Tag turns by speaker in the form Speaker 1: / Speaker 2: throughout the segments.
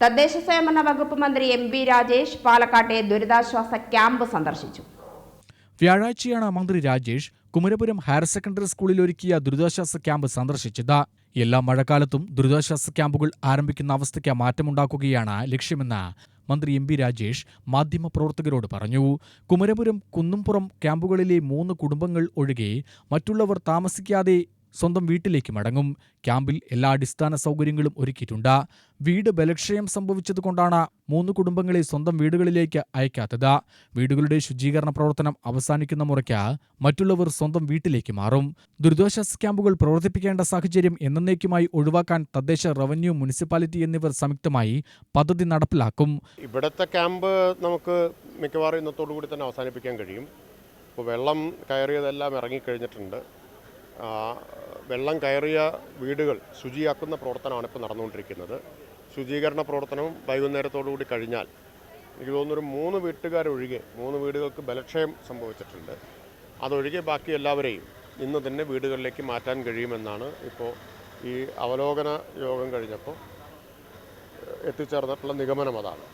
Speaker 1: തദ്ദേശ സ്വയംഭരണ വകുപ്പ് മന്ത്രി എം വി രാജേഷ് പാലക്കാട്ടെ ദുരിതാശ്വാസ ക്യാമ്പ് സന്ദർശിച്ചു.
Speaker 2: വ്യാഴാഴ്ചയാണ് മന്ത്രി രാജേഷ് കുമരപുരം ഹയർ സെക്കൻഡറി സ്കൂളിൽ ഒരുക്കിയ ദുരിതാശ്വാസ ക്യാമ്പ് സന്ദർശിച്ചത്. എല്ലാ മഴക്കാലത്തും ദുരിതാശ്വാസ ക്യാമ്പുകൾ ആരംഭിക്കുന്ന അവസ്ഥയ്ക്ക് മാറ്റമുണ്ടാക്കുകയാണ് ലക്ഷ്യമെന്ന് മന്ത്രി എം പി രാജേഷ് മാധ്യമപ്രവർത്തകരോട് പറഞ്ഞു. കുമരപുരം കുന്നുംപുറം ക്യാമ്പുകളിലെ മൂന്ന് കുടുംബങ്ങൾ ഒഴികെ മറ്റുള്ളവർ താമസിക്കാതെ സ്വന്തം വീട്ടിലേക്ക് മടങ്ങും. ക്യാമ്പിൽ എല്ലാ അടിസ്ഥാന സൗകര്യങ്ങളും ഒരുക്കിയിട്ടുണ്ട്. വീട് ബലക്ഷയം സംഭവിച്ചതുകൊണ്ടാണ് മൂന്ന് കുടുംബങ്ങളെ സ്വന്തം വീടുകളിലേക്ക് അയക്കാത്തത്. വീടുകളുടെ ശുചീകരണ പ്രവർത്തനം അവസാനിക്കുന്ന മുറയ്ക്ക് മറ്റുള്ളവർ സ്വന്തം വീട്ടിലേക്ക് മാറും. ദുരിതാശ്വാസ ക്യാമ്പുകൾ പ്രവർത്തിപ്പിക്കേണ്ട സാഹചര്യം എന്നേക്കുമായി ഒഴിവാക്കാൻ തദ്ദേശ റവന്യൂ മുനിസിപ്പാലിറ്റി എന്നിവർ സംയുക്തമായി പദ്ധതി നടപ്പിലാക്കും.
Speaker 3: ഇവിടുത്തെ ക്യാമ്പ് നമുക്ക് മിക്കവാറും ഇന്നത്തോടു കൂടി തന്നെ അവസാനിപ്പിക്കാൻ കഴിയും. ഇപ്പോൾ വെള്ളം കയറിയതെല്ലാം ഇറങ്ങിക്കഴിഞ്ഞിട്ടുണ്ട്. വെള്ളം കയറിയ വീടുകൾ ശുചിയാക്കുന്ന പ്രവർത്തനമാണ് ഇപ്പോൾ നടന്നുകൊണ്ടിരിക്കുന്നത്. ശുചീകരണ പ്രവർത്തനവും വൈകുന്നേരത്തോടുകൂടി കഴിഞ്ഞാൽ എനിക്ക് തോന്നുന്നൊരു മൂന്ന് വീട്ടുകാരൊഴികെ മൂന്ന് വീടുകൾക്ക് ബലക്ഷയം സംഭവിച്ചിട്ടുണ്ട്. അതൊഴികെ ബാക്കി എല്ലാവരെയും ഇന്ന് തന്നെ വീടുകളിലേക്ക് മാറ്റാൻ കഴിയുമെന്നാണ് ഇപ്പോൾ ഈ അവലോകന യോഗം കഴിഞ്ഞപ്പോൾ എത്തിച്ചേർന്നിട്ടുള്ള നിഗമനം അതാണ്.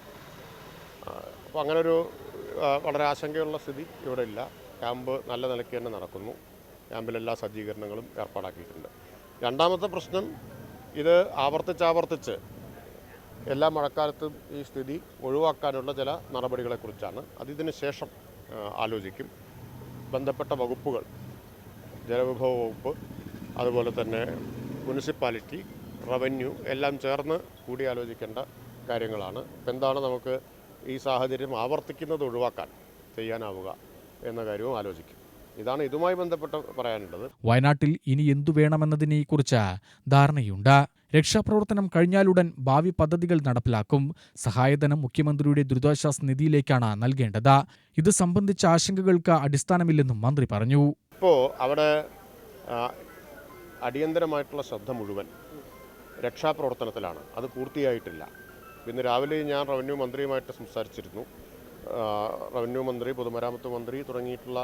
Speaker 3: അപ്പോൾ അങ്ങനൊരു വളരെ ആശങ്കയുള്ള സ്ഥിതി ഇവിടെ ഇല്ല. ക്യാമ്പ് നല്ല നിലയ്ക്ക് തന്നെ നടക്കുന്നു. ക്യാമ്പിൽ എല്ലാ സജ്ജീകരണങ്ങളും ഏർപ്പാടാക്കിയിട്ടുണ്ട്. രണ്ടാമത്തെ പ്രശ്നം ഇത് ആവർത്തിച്ചാവർത്തിച്ച് എല്ലാ മഴക്കാലത്തും ഈ സ്ഥിതി ഒഴിവാക്കാനുള്ള ചില നടപടികളെക്കുറിച്ചാണ്. അത് ശേഷം ആലോചിക്കും. ബന്ധപ്പെട്ട വകുപ്പുകൾ ജലവിഭവ വകുപ്പ് അതുപോലെ തന്നെ മുനിസിപ്പാലിറ്റി റവന്യൂ എല്ലാം ചേർന്ന് കൂടിയാലോചിക്കേണ്ട കാര്യങ്ങളാണ്. ഇപ്പം എന്താണ് നമുക്ക് ഈ സാഹചര്യം ആവർത്തിക്കുന്നത് ഒഴിവാക്കാൻ ചെയ്യാനാവുക എന്ന കാര്യവും ആലോചിക്കും. ഇതാണ് ഇതുമായി ബന്ധപ്പെട്ട് പറയാനുള്ളത്.
Speaker 2: വയനാട്ടിൽ ഇനി എന്തു വേണമെന്നതിനെക്കുറിച്ച് ധാരണയുണ്ട്. രക്ഷാപ്രവർത്തനം കഴിഞ്ഞാലുടൻ ഭാവി പദ്ധതികൾ നടപ്പിലാക്കും. സഹായധനം മുഖ്യമന്ത്രിയുടെ ദുരിതാശ്വാസ നിധിയിലേക്കാണ് നൽകേണ്ടത്. ഇത് സംബന്ധിച്ച ആശങ്കകൾക്ക് അടിസ്ഥാനമില്ലെന്നും മന്ത്രി പറഞ്ഞു.
Speaker 3: ഇപ്പോൾ അവിടെ അടിയന്തരമായിട്ടുള്ള ശ്രദ്ധ മുഴുവൻ രക്ഷാപ്രവർത്തനത്തിലാണ്. അത് പൂർത്തിയായിട്ടില്ല. ഇന്ന് രാവിലെ ഞാൻ റവന്യൂ മന്ത്രിയുമായിട്ട് സംസാരിച്ചിരുന്നു. റവന്യൂ മന്ത്രി പൊതുമരാമത്ത് മന്ത്രി തുടങ്ങിയിട്ടുള്ള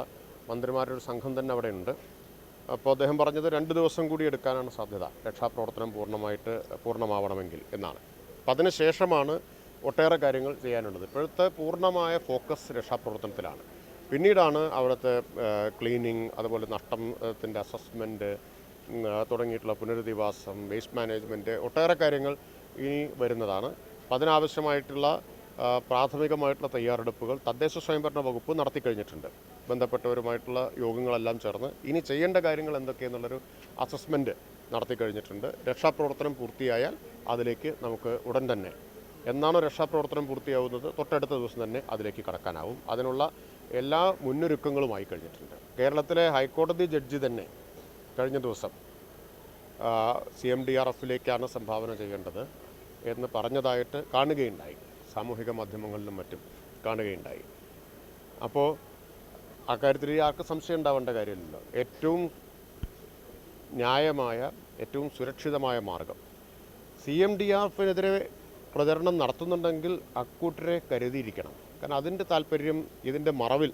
Speaker 3: മന്ത്രിമാരുടെ ഒരു സംഘം തന്നെ അവിടെ ഉണ്ട് അപ്പോൾ അദ്ദേഹം പറഞ്ഞത് രണ്ട് ദിവസം കൂടി എടുക്കാനാണ് സാധ്യത. രക്ഷാപ്രവർത്തനം പൂർണമായിട്ട് പൂർണമാവണമെങ്കിൽ എന്നാണ്. അപ്പം അതിനുശേഷമാണ് ഒട്ടേറെ കാര്യങ്ങൾ ചെയ്യാനുള്ളത്. ഇപ്പോഴത്തെ പൂർണമായ ഫോക്കസ് രക്ഷാപ്രവർത്തനത്തിലാണ്. പിന്നീടാണ് അവിടുത്തെ ക്ലീനിങ് അതുപോലെ നഷ്ടത്തിന്റെ അസസ്മെന്റ് തുടങ്ങിയിട്ടുള്ള പുനരധിവാസം വേസ്റ്റ് മാനേജ്മെന്റ് ഒട്ടേറെ കാര്യങ്ങൾ ഇനി വരുന്നതാണ്. അപ്പം അതിനാവശ്യമായിട്ടുള്ള പ്രാഥമികമായിട്ടുള്ള തയ്യാറെടുപ്പുകൾ തദ്ദേശ സ്വയംഭരണ വകുപ്പ് നടത്തി കഴിഞ്ഞിട്ടുണ്ട്. ബന്ധപ്പെട്ടവരുമായിട്ടുള്ള യോഗങ്ങളെല്ലാം ചേർന്ന് ഇനി ചെയ്യേണ്ട കാര്യങ്ങൾ എന്തൊക്കെയെന്നുള്ളൊരു അസസ്മെന്റ് നടത്തി കഴിഞ്ഞിട്ടുണ്ട്. രക്ഷാപ്രവർത്തനം പൂർത്തിയായാൽ അതിലേക്ക് നമുക്ക് ഉടൻ തന്നെ എന്നാണോ രക്ഷാപ്രവർത്തനം പൂർത്തിയാവുന്നത്? തൊട്ടടുത്ത ദിവസം തന്നെ അതിലേക്ക് കടക്കാനാവും. അതിനുള്ള എല്ലാ മുന്നൊരുക്കങ്ങളുമായി കഴിഞ്ഞിട്ടുണ്ട്. കേരളത്തിലെ ഹൈക്കോടതി ജഡ്ജി തന്നെ കഴിഞ്ഞ ദിവസം സി എം ഡി ആർ എഫിലേക്കാണ് സംഭാവന ചെയ്യേണ്ടത് എന്ന് പറഞ്ഞതായിട്ട് കാണുകയുണ്ടായി. സാമൂഹിക മാധ്യമങ്ങളിലും മറ്റും കാണുകയുണ്ടായി. അപ്പോൾ അക്കാര്യത്തിൽ ആർക്ക് സംശയം ഉണ്ടാവേണ്ട കാര്യമില്ലല്ലോ. ഏറ്റവും ന്യായമായ ഏറ്റവും സുരക്ഷിതമായ മാർഗം. സി എം ഡി ആർ എഫിനെതിരെ പ്രചരണം നടത്തുന്നുണ്ടെങ്കിൽ അക്കൂട്ടരെ കരുതിയിരിക്കണം. കാരണം അതിന്റെ താല്പര്യം ഇതിന്റെ മറവിൽ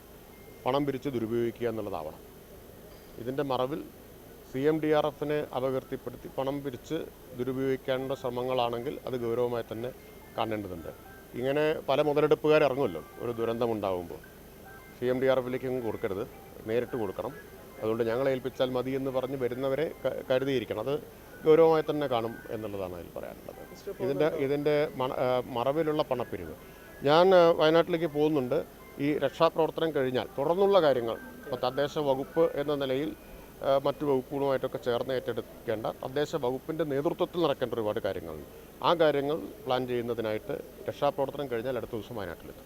Speaker 3: പണം പിരിച്ച് ദുരുപയോഗിക്കുക എന്നുള്ളതാവണം. ഇതിന്റെ മറവിൽ സി എം ഡി ആർ എഫിനെ അപകീർത്തിപ്പെടുത്തി പണം പിരിച്ച് ദുരുപയോഗിക്കാനുള്ള ശ്രമങ്ങളാണെങ്കിൽ അത് ഗൗരവമായി തന്നെ കാണേണ്ടതുണ്ട്. ഇങ്ങനെ പല മുതലെടുപ്പുകാർ ഇറങ്ങുമല്ലോ. ഒരു ദുരന്തമുണ്ടാകുമ്പോൾ സി എം ഡി ആർ എഫിലേക്ക് കൊടുക്കരുത്. നേരിട്ട് കൊടുക്കണം. അതുകൊണ്ട് ഞങ്ങളെ ഏൽപ്പിച്ചാൽ മതി എന്ന് പറഞ്ഞ് വരുന്നവരെ കരുതിയിരിക്കണം. അത് ഗൗരവമായി തന്നെ കാണും എന്നുള്ളതാണ് അതിൽ പറയാനുള്ളത്. ഇതിന്റെ ഇതിന്റെ മറവിലുള്ള പണപ്പിരിവ്. ഞാൻ വയനാട്ടിലേക്ക് പോകുന്നുണ്ട്. ഈ രക്ഷാപ്രവർത്തനം കഴിഞ്ഞാൽ തുടർന്നുള്ള കാര്യങ്ങൾ ഇപ്പോൾ തദ്ദേശ വകുപ്പ് എന്ന നിലയിൽ മറ്റു വകുപ്പുകളുമായിട്ടൊക്കെ ചേർന്ന് ഏറ്റെടുക്കേണ്ട തദ്ദേശ വകുപ്പിന്റെ നേതൃത്വത്തിൽ നടക്കേണ്ട ഒരുപാട് കാര്യങ്ങളുണ്ട്. ആ കാര്യങ്ങൾ പ്ലാൻ ചെയ്യുന്നതിനായിട്ട് രക്ഷാപ്രവർത്തനം കഴിഞ്ഞാൽ അടുത്ത ദിവസം വയനാട്ടിലെത്തും.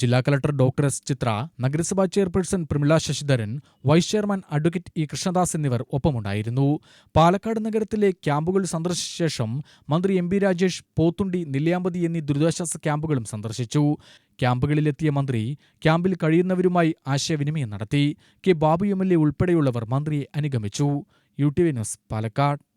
Speaker 2: ജില്ലാ കളക്ടർ ഡോക്ടർ എസ് ചിത്ര നഗരസഭാ chairperson Pramila Sasidharan vice chairman advocate E Krishnadas എന്നിവർ ഒപ്പമുണ്ടായിരുന്നു. പാലക്കാട് നഗരത്തിലെ ക്യാമ്പുകൾ സന്ദർശിച്ച ശേഷം മന്ത്രി എം ബി രാജേഷ് പോത്തുണ്ടി നെല്ലിയാമ്പതി എന്നീ ദുരിതാശ്വാസ ക്യാമ്പുകളും സന്ദർശിച്ചു. ക്യാമ്പുകളിലെത്തിയ മന്ത്രി ക്യാമ്പിൽ കഴിയുന്നവരുമായി ആശയവിനിമയം നടത്തി. K Babu M L A ഉൾപ്പെടെയുള്ളവർ മന്ത്രിയെ അനുഗമിച്ചു. U T V news Palakkad.